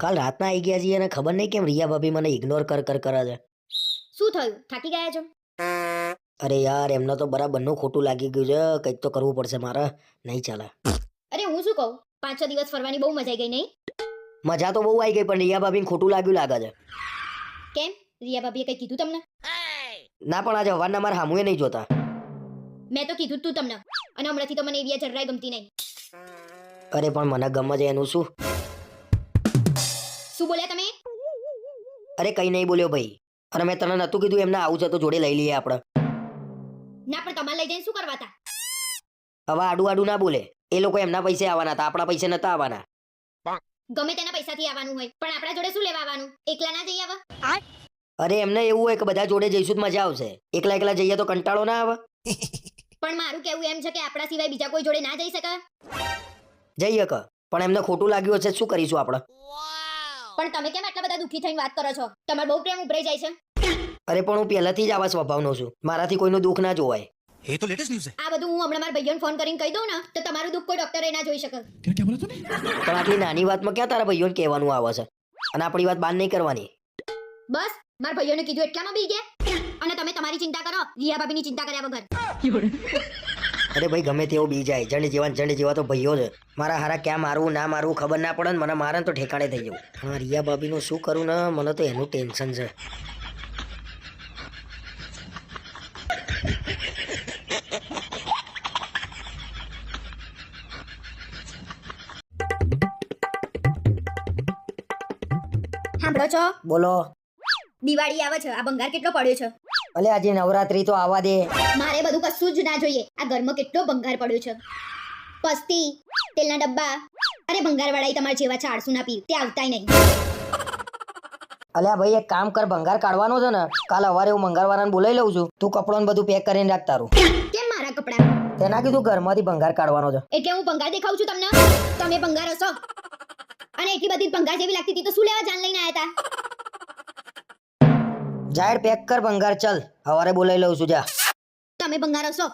કાલ રાતના આવી ગયા છીએ અને ખબર નહીં કેમ રિયા ભાભી મને ઇગ્નોર કર કર કરે છે. શું થયું? થાકી ગયા છો? અરે યાર એમને તો બરાબરનું ખોટું લાગી ગયું છે. કંઈક તો કરવું પડશે મારે. નહીં ચાલે. અરે હું શું કહું? પાંચ છ દિવસ ફરવાની બહુ મજા આવી ગઈ નહીં? મજા તો બહુ આવી ગઈ પણ રિયા ભાભીને ખોટું લાગ્યું લાગે છે. કેમ? રિયા ભાભીએ કંઈ કીધું તમને? ના પણ આજે હવાના મારા હામુએ નહીં જોતા. મેં તો કીધું તું તમને. અને હમણાંથી તો મને એવી જરાય ગમતી નહીં. અરે પણ મને ગમે છે એનું શું? શું બોલ્યા તમે? અરે કઈ નહીં બોલ્યો ભાઈ. અને મેં તને નતું કીધું એમને આવું છે તો જોડે લઈ લઈએ આપણે. ના પણ તમારે લઈ જઈને શું કરવા હતા? હવે આડું આડું ના બોલે. એ લોકો એમના પૈસે આવવાના હતા આપણા પૈસે નતા આવવાના. ગમે તેના પૈસાથી આવવાનું હોય પણ આપણા જોડે શું લેવા આવવાનું? એકલા ના જઈ આવા અરે એમને એવું હોય કે બધા જોડે જઈશું તો મજા આવશે. એકલા એકલા જઈએ તો કંટાળો ના આવે. પણ મારું કેવું એમ છે કે આપણા સિવાય બીજા કોઈ જોડે ના જઈ શકે જઈએ કે. પણ એમને ખોટું લાગ્યું હશે શું કરીશું આપણે? પણ તમે કેમ આટલા બધા દુઃખી થઈને વાત કરો છો? તમારો બહુ પ્રેમ ઉભરાઈ જાય છે. અરે પણ હું પહેલાથી જ આવા સ્વભાવનો છું. મારાથી કોઈનું દુઃખ ના જોવાય. એ તો લેટેસ્ટ ન્યૂઝ છે. આ બધું હું હમણાં મારા ભાઈઓને ફોન કરીને કહી દઉં ને તો તમારું દુઃખ કોઈ ડોક્ટરે ના જોઈ શકે. તે પણ આટલી નાની વાતમાં ક્યાં તારા ભાઈઓને કહેવાનું આવે છે? અને આપણી વાત બાન નહીં કરવાની. બસ મારા ભાઈઓને કીધું એટલામાં બી ગયા. અને તમે તમારી ચિંતા કરો રિયા ભાભીની ચિંતા કર્યા વગર. અરે ભાઈ ગમે તેવો બી જાય. જણ જેવા જણ જેવા તો ભાઈઓ છે મારા હારા ક્યાં મારવું ના મારવું ખબર ના પડે ને મને મારે તો ઠેકાણે થઈ જવું. હા રિયા ભાભીનું શું કરું ને મને તો એનું ટેન્શન છે. સાંભળો છો? બોલો. દિવાળી આવે છે. આ ભંગાર કેટલો પડ્યો છે? અલે આજે નવરાત્રી તો આવવા દે. મારે બધું કશું જ ના જોઈએ. આ ઘરમાં કેટલો ભંગાર પડ્યો છે. પસ્તી તેલના ડબ્બા. અરે ભંગાર વાળા તમારા જેવા છે ના પીવ. તે આવતાય નહીં. અલ્યા ભાઈ એક કામ કર ભંગાર કાઢવાનો છે ને કાલ સવારે હું ભંગારવાળાને બોલાવી લઉં છું. તું કપડો બધું પેક કરીને રાખ તારું. કેમ મારા કપડા? તેના કીધું ઘરમાંથી ભંગાર કાઢવાનો છે. એટલે હું ભંગાર દેખાઉં છું તમને? તમે ભંગાર હશો? અને એટલી બધી ભંગાર જેવી લાગતી હતી તો શું લેવા જાન લઈને આયા હતા? જાહેર પેક કર ભંગાર ચલ. સવારે બોલાવી લઉં છું જા. તમે ભંગાર હશો